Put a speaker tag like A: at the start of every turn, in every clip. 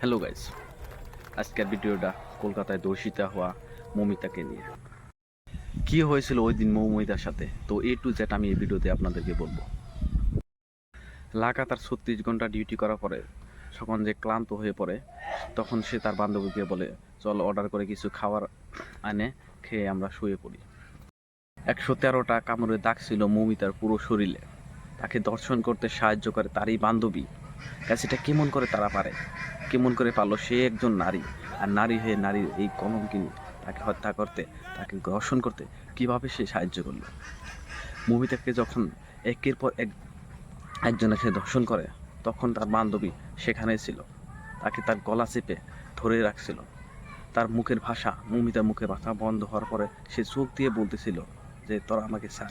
A: Hello guys আজকের ভিডিওটা কলকাতায় দর্শিতা হওয়া মমিতাকে নিয়ে। কি হয়েছিল ওই দিন মৌমিতার সাথে? তো এ টু জেড আমি এই ভিডিওতে আপনাদেরকে বলব। লাগাতার ছত্রিশ ঘণ্টা ডিউটি করার পরে যখন যে ক্লান্ত হয়ে পড়ে, তখন সে তার বান্ধবীকে বলে, চল অর্ডার করে কিছু খাবার আনে, খেয়ে আমরা শুয়ে পড়ি। একশো তেরোটা কামড়ে দাগ ছিল মৌমিতার পুরো শরীরে। তাকে দর্শন করতে সাহায্য করে তারই বান্ধবী এটা কেমন করে তারা পারে? কেমন করে পারল সে একজন নারী? আর নারী হয়ে নারীর এই কলঙ্কিনী তাকে হত্যা করতে, তাকে দর্শন করতে কীভাবে সে সাহায্য করল? মুভিটাকে যখন একের পর এক একজন এসে দর্শন করে, তখন তার বান্ধবী সেখানে ছিল। তাকে তার গলা চেপে ধরে রাখছিল। তার মুখের ভাষা মমিতার মুখের ভাষা বন্ধ হওয়ার পরে সে চোখ দিয়ে বলতেছিল যে, তোরা আমাকে ছাড়।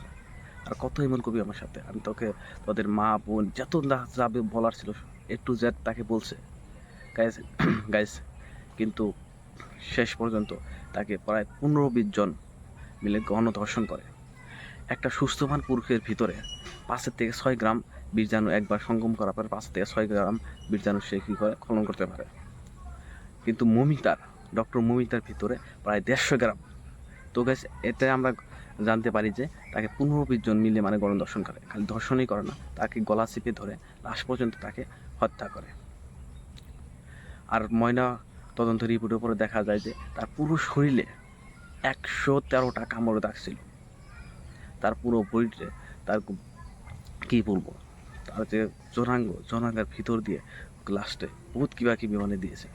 A: আর কত এমন কবি আমার সাথে। আমি তোকে, তোদের মা, বোন, যত যাবে বলার ছিল একটু জেড তাকে বলছে। গাইস গাইস কিন্তু শেষ পর্যন্ত তাকে প্রায় পনেরো বিশ জন মিলে গণধর্ষণ করে। একটা সুস্থবান পুরুষের ভিতরে পাঁচের থেকে ছয় গ্রাম বীর্যাণু একবার সঙ্গম করার পরে পাঁচ থেকে ছয় গ্রাম বীর্যাণু সে কী করে? খনন করতে পারে। কিন্তু মমিতার ডক্টর মমিতার ভিতরে প্রায় দেড়শো গ্রাম। তো গাইস এতে আমরা জানতে পারি যে তাকে পনেরো বিশ জন মিলে মানে গণধর্ষণ করে। খালি ধর্ষণই করে না, তাকে গলা চিপে ধরে লাশ পর্যন্ত তাকে হত্যা করে। আর ময়না তদন্ত রিপোর্টের উপরে দেখা যায় যে তার পুরো শরীরে একশো তেরোটা কামড় দাগ ছিল তার পুরো বডিতে তার কী বলব? তার যে জনাঙ্গ জনাঙ্গের ভিতর দিয়ে লাস্টে বহুত কিবা কিবি মানে দিয়েছে।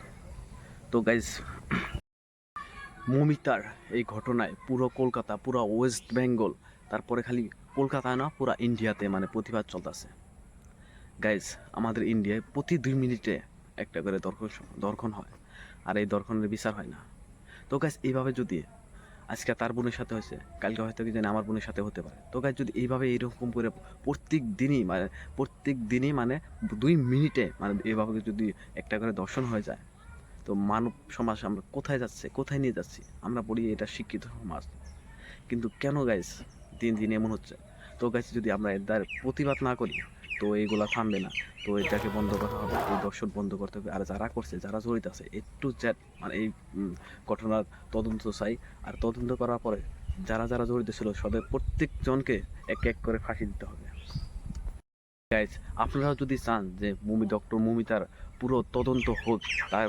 A: তো গাইজ মমিতার এই ঘটনায় পুরো কলকাতা, পুরো ওয়েস্ট বেঙ্গল তারপরে খালি কলকাতায় না, পুরো ইন্ডিয়াতে মানে প্রতিবাদ চলতেছে। গাইজ আমাদের ইন্ডিয়ায় প্রতি দুই মিনিটে একটা করে দর্শন দর্শন হয়, আর এই দর্শনের বিচার হয় না। তো গাইজ এইভাবে যদি আজকে তার বোনের সাথে হয়েছে, কালকে হয়তো কি জানি আমার বোনের সাথে হতে পারে। তো গাইজ যদি এইভাবে এইরকম করে প্রত্যেক দিনই মানে প্রত্যেক দিনই মানে দুই মিনিটে মানে এইভাবে যদি একটা করে দর্শন হয়ে যায় তো মানব সমাজ আমরা কোথায় যাচ্ছে, কোথায় নিয়ে যাচ্ছি? আমরা বলি এটা শিক্ষিত সমাজ। কিন্তু কেন গাইজ দিন দিন এমন হচ্ছে? তো গাইজ যদি আমরা এর দ্বারা প্রতিবাদ না করি, তো এইগুলা থামবে না। তো এটাকে বন্ধ করা হবে, এই দর্শন বন্ধ করতে হবে। আর যারা করছে, যারা জড়িত আছে একটু জ্যাট মানে এই ঘটনার তদন্ত চাই। আর তদন্ত করার পরে যারা যারা জড়িত ছিল সদের প্রত্যেকজনকে এক এক করে ফাঁসি দিতে হবে। গাইজ আপনারাও যদি চান যে মুমি ডক্টর মুমিতার পুরো তদন্ত হোক, তার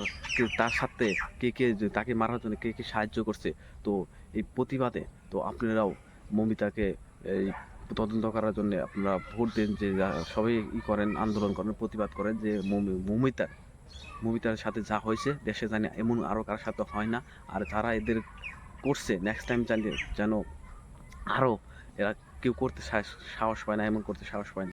A: তার সাথে কে কে তাকে মারার জন্য কে কে সাহায্য করছে, তো এই প্রতিবাদে, তো আপনারাও মমিতাকে এই তদন্ত করার জন্য আপনারা ভোট দেন যে সবাই ই করেন, আন্দোলন করেন, প্রতিবাদ করেন যে মমি- মমিতার মমিতার সাথে যা হয়েছে, দেশে জানি এমন আরও কারোর সাথে হয় না, আর যারা এদের করছে নেক্সট টাইম জানি, যেন আরও এরা কেউ করতে সাহস পায় না, এমন করতে সাহস পায় না।